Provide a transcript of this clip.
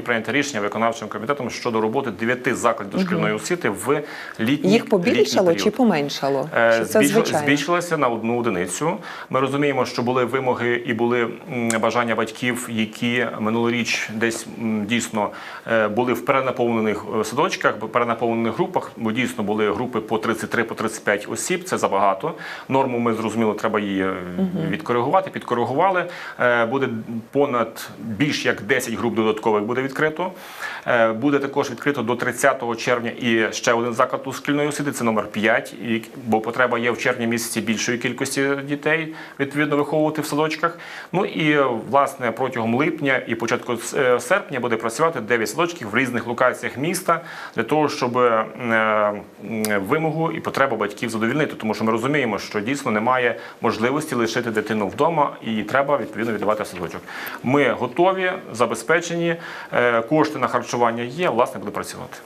сьогодні прийнято рішення виконавчим комітетом щодо роботи дев'яти закладів дошкільної освіти в літній Їх побільшало літній чи поменшало? Е, Чи це звичайно? збільшилося на одну одиницю. Ми розуміємо, що були вимоги і були бажання батьків, які минулоріч десь дійсно е, були в перенаповнених е, садочках, перенаповнених групах, бо дійсно були групи по 33 по 35 осіб. Це забагато. Норму ми зрозуміло, треба її відкоригувати. Підкоригували. Буде понад більш як 10 груп додаткових буде відкрито. Е, Буде також відкрито до 30 червня і ще один заклад у шкільної освіти. Це номер 5, бо потреба є в червні місяці більшої кількості дітей відповідно виховувати в садочках. Ну і власне протягом липня і початку е, серпня буде працювати 9 садочків в різних локаціях міста для того, щоб е, вимогу і потребу батьків задовільнити. Тому що ми розуміємо, що дійсно немає можливості лишити дитину вдома і треба відповідно віддавати садочок. Ми готові, забезпечені, кошти на харчування є, власне буде працювати.